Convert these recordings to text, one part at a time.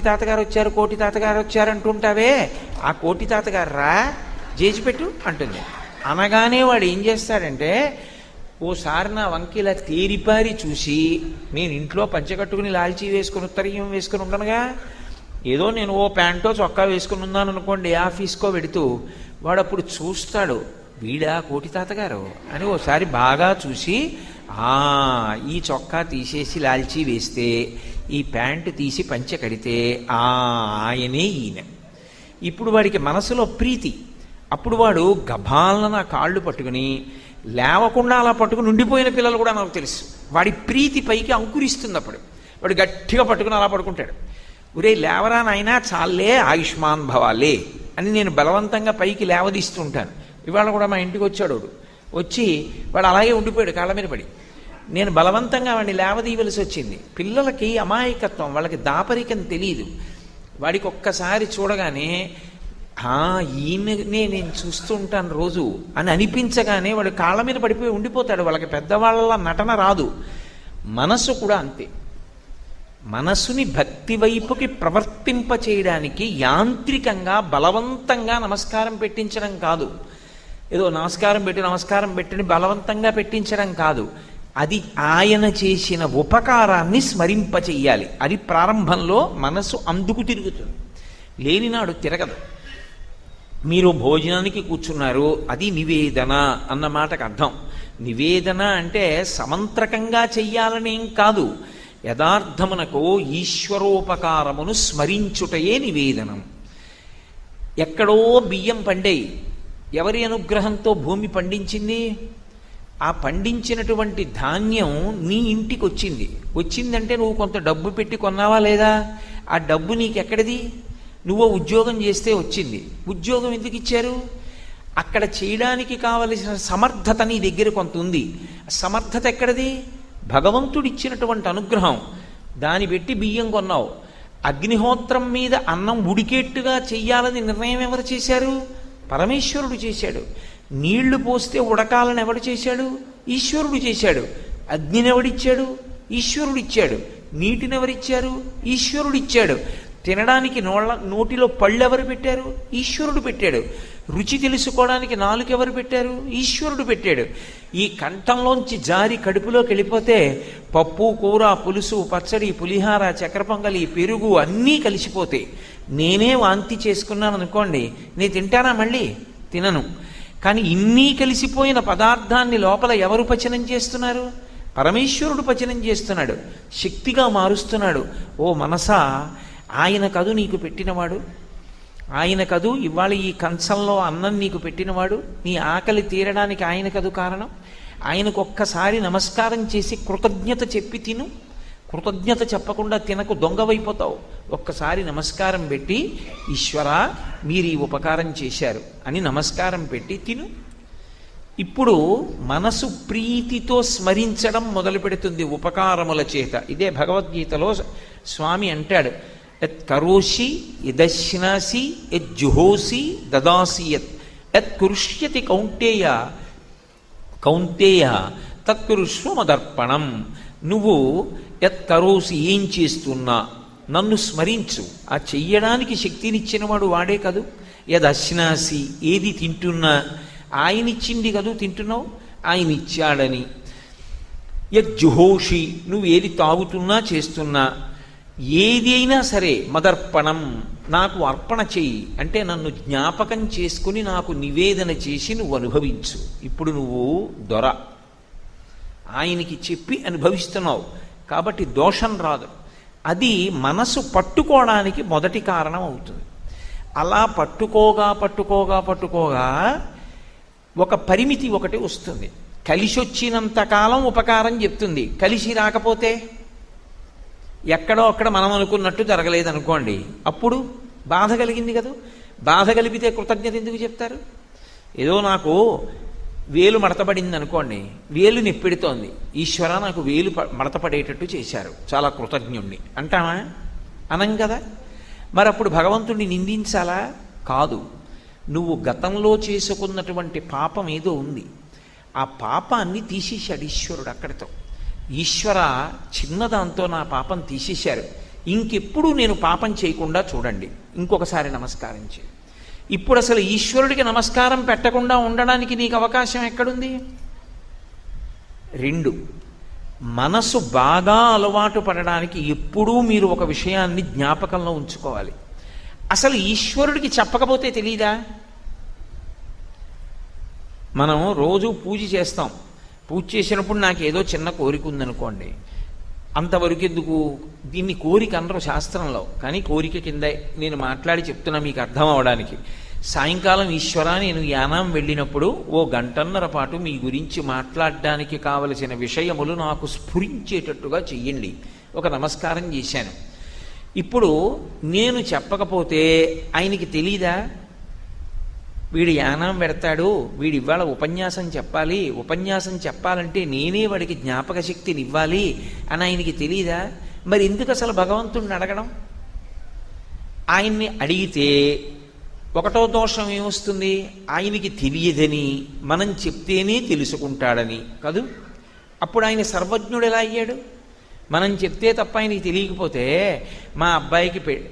తాతగారు వచ్చారు కోటి తాతగారు వచ్చారు అంటుంటావే. ఆ కోటి తాతగారు రా చేసిపెట్టు అంటుంది. అనగానే వాడు ఏం చేస్తాడంటే ఓసారి నా వంకిలా తేరిపారి చూసి నేను ఇంట్లో పంచకట్టుకుని లాల్చీ వేసుకుని ఉత్తరీయం వేసుకుని ఉండనుగా. ఏదో నేను ఓ ప్యాంటో చొక్కా వేసుకుని ఉన్నాను అనుకోండి ఆఫీస్కో పెడుతూ వాడు అప్పుడు చూస్తాడు వీడా కోటి తాతగారు? అని ఓసారి బాగా చూసి ఈ చొక్కా తీసేసి లాల్చీ వేస్తే ఈ ప్యాంటు తీసి పంచె కడితే ఆ ఆయనే ఈయన. ఇప్పుడు వాడికి మనసులో ప్రీతి. అప్పుడు వాడు గభాలన కాళ్ళు పట్టుకుని లేవకుండా అలా పట్టుకుని ఉండిపోయిన పిల్లలు కూడా నాకు తెలుసు. వాడి ప్రీతి పైకి అంకురిస్తుంది అప్పుడు వాడు గట్టిగా పట్టుకుని అలా పడుకుంటాడు. ఒరే లేవరా నాయనా చాలే ఆయుష్మాన్ భవాలే అని నేను బలవంతంగా పైకి లేవదీస్తుంటాను ఇవాళ కూడా మా ఇంటికి వచ్చాడు వాడు. వచ్చి వాడు అలాగే ఉండిపోయాడు కాళ్ళ మీద పడి. నేను బలవంతంగా వాడిని లేవదీయవలసి వచ్చింది. పిల్లలకి అమాయకత్వం వాళ్ళకి దాపరికం తెలియదు వాడికి ఒక్కసారి చూడగానే "ఆ, ఈయననే నేను చూస్తూ ఉంటాను రోజు అని అనిపించగానే వాడు కాళ్ళ మీద పడిపోయి ఉండిపోతాడు. వాళ్ళకి పెద్దవాళ్ళ నటన రాదు. మనసు కూడా అంతే. మనసుని భక్తి వైపుకి ప్రవర్తింప చేయడానికి యాంత్రికంగా బలవంతంగా నమస్కారం పెట్టించడం కాదు. ఏదో నమస్కారం పెట్టి నమస్కారం పెట్టిని బలవంతంగా పెట్టించడం కాదు. అది ఆయన చేసిన ఉపకారాన్ని స్మరింప చెయ్యాలి. అది ప్రారంభంలో మనసు అందుకు తిరుగుతుంది. లేనినాడు తిరగదు. మీరు భోజనానికి కూర్చున్నారు అది నివేదన అన్న మాటకు అర్థం. నివేదన అంటే సమంత్రకంగా చెయ్యాలనేం కాదు. యథార్థమునకు ఈశ్వరోపకారమును స్మరించుటయే నివేదనం. ఎక్కడో బియ్యం పండేయి. ఎవరి అనుగ్రహంతో భూమి పండించింది? ఆ పండించినటువంటి ధాన్యం నీ ఇంటికి వచ్చింది. వచ్చిందంటే నువ్వు కొంత డబ్బు పెట్టి కొన్నావా లేదా? ఆ డబ్బు నీకు ఎక్కడిది నువ్వు ఉద్యోగం చేస్తే వచ్చింది. ఉద్యోగం ఎందుకు ఇచ్చారు? అక్కడ చేయడానికి కావలసిన సమర్థత నీ దగ్గర కొంత ఉంది. సమర్థత ఎక్కడిది? భగవంతుడు ఇచ్చినటువంటి అనుగ్రహం. దాన్ని పెట్టి బియ్యం కొన్నావు. అగ్నిహోత్రం మీద అన్నం ఉడికేట్టుగా చెయ్యాలని నిర్ణయం ఎవరు చేశారు? పరమేశ్వరుడు చేశాడు. నీళ్ళు పోస్తే ఉడకాలని ఎవడు చేశాడు? ఈశ్వరుడు చేశాడు. అగ్నిని ఎవడిచ్చాడు? ఈశ్వరుడిచ్చాడు. నీటిని ఎవరిచ్చారు? ఈశ్వరుడిచ్చాడు. తినడానికి నోళ్ళ నోటిలో పళ్ళు ఎవరు పెట్టారు? ఈశ్వరుడు పెట్టాడు. రుచి తెలుసుకోవడానికి నాలుగు ఎవరు పెట్టారు? ఈశ్వరుడు పెట్టాడు. ఈ కంఠంలోంచి జారి కడుపులోకి వెళ్ళిపోతే పప్పు కూర పులుసు పచ్చడి పులిహార చక్ర పొంగలి పెరుగు అన్నీ కలిసిపోతాయి. నేనే వాంతి చేసుకున్నాను అనుకోండి నేను తింటానా మళ్ళీ? తినను. కానీ ఇన్ని కలిసిపోయిన పదార్థాన్ని లోపల ఎవరు పచనం చేస్తున్నారు? పరమేశ్వరుడు పచనం చేస్తున్నాడు. శక్తిగా మారుస్తున్నాడు. ఓ మనసా ఆయన కదు నీకు పెట్టినవాడు. ఆయన కదు ఇవాళ ఈ కంచంలో అన్నం నీకు పెట్టినవాడు. నీ ఆకలి తీరడానికి ఆయన కదు కారణం. ఆయనకు ఒక్కసారి నమస్కారం చేసి కృతజ్ఞత చెప్పి తిను. కృతజ్ఞత చెప్పకుండా తినకు దొంగవైపోతావు. ఒక్కసారి నమస్కారం పెట్టి ఈశ్వర మీరు ఈ ఉపకారం చేశారు అని నమస్కారం పెట్టి తిను. ఇప్పుడు మనసు ప్రీతితో స్మరించడం మొదలు పెడుతుంది ఉపకారముల చేత. ఇదే భగవద్గీతలో స్వామి అంటాడు. యత్ కరోషి యదశ్నాసి యజ్జుహోసి దదాసి యత్. యత్ కురుష్యతి కౌంటేయ కౌంతేయ తత్కురుష్వమదర్పణం నువ్వు ఎత్తరోసి ఏం చేస్తున్నా నన్ను స్మరించు. ఆ చెయ్యడానికి శక్తినిచ్చినవాడు వాడే కదూ? యదశ్నాసి ఏది తింటున్నా? ఆయన ఇచ్చింది కదూ తింటున్నావు? ఆయన ఇచ్చాడని యజ్జుహోషి నువ్వు ఏది తాగుతున్నా చేస్తున్నా? ఏది అయినా సరే మదర్పణం నాకు అర్పణ చెయ్యి. అంటే నన్ను జ్ఞాపకం చేసుకుని నాకు నివేదన చేసి నువ్వు అనుభవించు. ఇప్పుడు నువ్వు దొర. ఆయనకి చెప్పి అనుభవిస్తున్నావు. కాబట్టి దోషం రాదు. అది మనసు పట్టుకోవడానికి మొదటి కారణం అవుతుంది. అలా పట్టుకోగా పట్టుకోగా పట్టుకోగా ఒక పరిమితి ఒకటి వస్తుంది. కలిసి వచ్చినంత కాలం ఉపకారం చెప్తుంది. కలిసి రాకపోతే ఎక్కడో అక్కడ మనం అనుకున్నట్టు జరగలేదు అనుకోండి అప్పుడు బాధ కలిగింది కదా. బాధ కలిపితే కృతజ్ఞత ఎందుకు చెప్తారు? ఏదో నాకు వేలు మడతపడింది అనుకోండి వేలు నిప్పెడుతోంది. ఈశ్వర నాకు వేలు ప- మడతపడేటట్టు చేశారు. చాలా కృతజ్ఞుణ్ణి. అంటామా? అనం కదా? మరి అప్పుడు భగవంతుడిని నిందించాలా? కాదు. నువ్వు గతంలో చేసుకున్నటువంటి పాపం ఏదో ఉంది. ఆ పాపాన్ని తీసేశాడు ఈశ్వరుడు అక్కడితో. ఈశ్వర చిన్నదాంతో నా పాపం తీసేశారు. ఇంకెప్పుడు నేను పాపం చేయకుండా చూడండి. ఇంకొకసారి నమస్కారం చేయండి ఇప్పుడు అసలు ఈశ్వరుడికి నమస్కారం పెట్టకుండా ఉండడానికి నీకు అవకాశం ఎక్కడుంది? రెండు మనసు బాగా అలవాటు పడడానికి ఎప్పుడూ మీరు ఒక విషయాన్ని జ్ఞాపకంలో ఉంచుకోవాలి. అసలు ఈశ్వరుడికి చెప్పకపోతే తెలీదా? మనం రోజు పూజ చేస్తాం. పూజ చేసినప్పుడు నాకు ఏదో చిన్న కోరిక ఉందనుకోండి. అంతవరకు ఎందుకు దీన్ని కోరిక అనరు శాస్త్రంలో. కానీ కోరిక కిందే నేను మాట్లాడి చెప్తున్నా మీకు అర్థం అవడానికి. సాయంకాలం ఈశ్వర నేను యానాం వెళ్ళినప్పుడు ఓ గంటన్నర పాటు మీ గురించి మాట్లాడడానికి కావలసిన విషయములు నాకు స్ఫురించేటట్టుగా చెయ్యండి. ఒక నమస్కారం చేశాను. ఇప్పుడు నేను చెప్పకపోతే ఆయనకి తెలీదా? వీడు యానం పెడతాడు వీడు ఇవాళ ఉపన్యాసం చెప్పాలి ఉపన్యాసం చెప్పాలంటే నేనే వాడికి జ్ఞాపక శక్తిని ఇవ్వాలి అని ఆయనకి తెలియదా మరి ఎందుకు అసలు భగవంతుడిని అడగడం? ఆయన్ని అడిగితే ఒకటో దోషం ఏమొస్తుంది? ఆయనకి తెలియదని మనం చెప్తేనే తెలుసుకుంటాడని కాదు? అప్పుడు ఆయన సర్వజ్ఞుడు ఎలా అయ్యాడు? మనం చెప్తే తప్ప ఆయనకి తెలియకపోతే మా అబ్బాయికి పె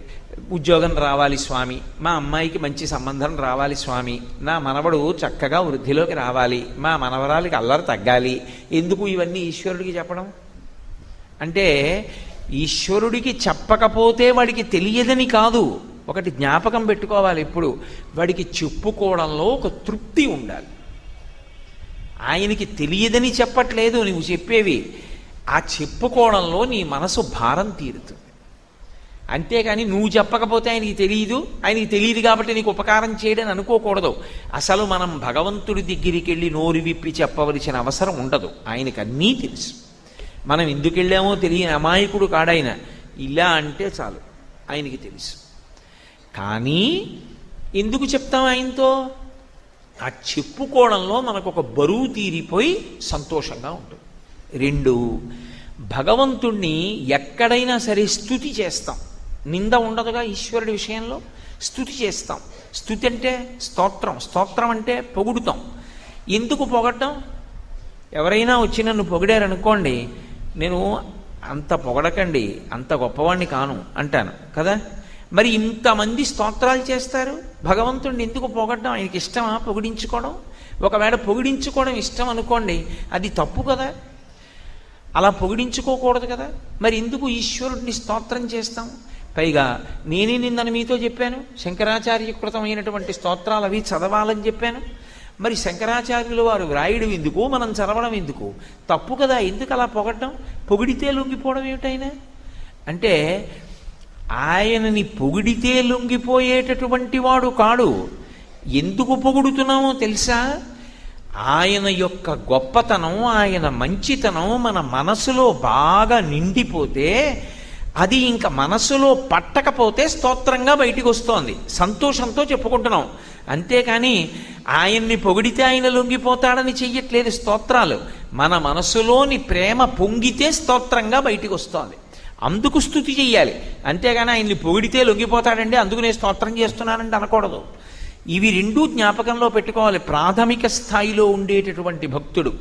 ఉద్యోగం రావాలి స్వామి. మా అమ్మాయికి మంచి సంబంధం రావాలి స్వామి. నా మనవడు చక్కగా వృద్ధిలోకి రావాలి. మా మనవరాలికి అల్లరి తగ్గాలి. ఎందుకు ఇవన్నీ ఈశ్వరుడికి చెప్పడం? అంటే ఈశ్వరుడికి చెప్పకపోతే వాడికి తెలియదని కాదు. ఒకటి జ్ఞాపకం పెట్టుకోవాలి ఎప్పుడు వాడికి చెప్పుకోవడంలో ఒక తృప్తి ఉండాలి. ఆయనకి తెలియదని చెప్పట్లేదు నువ్వు చెప్పేవి. ఆ చెప్పుకోవడంలో నీ మనసు భారం తీరుతుంది. అంతేగాని నువ్వు చెప్పకపోతే ఆయనకి తెలియదు ఆయనకి తెలియదు కాబట్టి నీకు ఉపకారం చేయడని అనుకోకూడదు. అసలు మనం భగవంతుడి దగ్గరికి వెళ్ళి నోరు విప్పి చెప్పవలసిన అవసరం ఉండదు. ఆయనకు అన్నీ తెలుసు. మనం ఎందుకు వెళ్ళామో తెలియని అమాయకుడు కాడాయన ఇలా అంటే చాలు. ఆయనకి తెలుసు. కానీ ఎందుకు చెప్తాం ఆయనతో? ఆ చెప్పుకోవడంలో మనకు ఒక బరువు తీరిపోయి సంతోషంగా ఉంటుంది. రెండు భగవంతుణ్ణి ఎక్కడైనా సరే స్థుతి చేస్తాం. నింద ఉండదుగా ఈశ్వరుడి విషయంలో? స్థుతి చేస్తాం. స్థుతి అంటే స్తోత్రం. స్తోత్రం అంటే పొగుడుతాం. ఎందుకు పొగడటం ఎవరైనా వచ్చి నన్ను పొగిడారనుకోండి నేను అంత పొగడకండి అంత గొప్పవాణ్ణి కాను అంటాను కదా? మరి ఇంతమంది స్తోత్రాలు చేస్తారు? భగవంతుడిని ఎందుకు పొగడడం? ఆయనకి ఇష్టమా పొగిడించుకోవడం? ఒకవేళ పొగిడించుకోవడం ఇష్టం అనుకోండి అది తప్పు కదా? అలా పొగిడించుకోకూడదు కదా? మరి ఎందుకు ఈశ్వరుడిని స్తోత్రం చేస్తాం? పైగా నేనే నిన్న మీతో చెప్పాను శంకరాచార్యకృతమైనటువంటి స్తోత్రాలు అవి చదవాలని చెప్పాను. మరి శంకరాచార్యులు వారు వ్రాయడం ఎందుకు మనం చదవడం ఎందుకు? తప్పు కదా ఎందుకు అలా పొగడం పొగిడితే లొంగిపోవడం ఏమిటైనా? అంటే ఆయనని పొగిడితే లొంగిపోయేటటువంటి వాడు కాడు. ఎందుకు పొగుడుతున్నామో తెలుసా? ఆయన యొక్క గొప్పతనం ఆయన మంచితనం మన మనసులో బాగా నిండిపోతే అది ఇంకా మనసులో పట్టకపోతే స్తోత్రంగా బయటికి వస్తోంది సంతోషంతో చెప్పుకుంటున్నాం. అంతేకాని ఆయన్ని పొగిడితే ఆయన లొంగిపోతాడని చెయ్యట్లేదు స్తోత్రాలు. మన మనసులోని ప్రేమ పొంగితే స్తోత్రంగా బయటికి వస్తోంది అందుకు స్థుతి చెయ్యాలి. అంతేగాని ఆయన్ని పొగిడితే లొంగిపోతాడండి అందుకు నేను స్తోత్రం చేస్తున్నానంటే అనకూడదు. ఇవి రెండూ జ్ఞాపకంలో పెట్టుకోవాలి. ప్రాథమిక స్థాయిలో ఉండేటటువంటి భక్తుడు.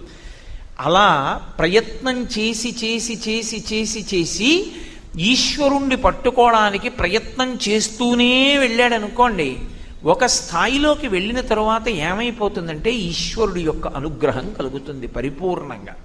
అలా ప్రయత్నం చేసి చేసి చేసి చేసి చేసి ఈశ్వరుణ్ణి పట్టుకోవడానికి ప్రయత్నం చేస్తూనే వెళ్ళాడు అనుకోండి ఒక స్థాయిలోకి వెళ్ళిన తరువాత ఏమైపోతుందంటే ఈశ్వరుడి యొక్క అనుగ్రహం కలుగుతుంది పరిపూర్ణంగా.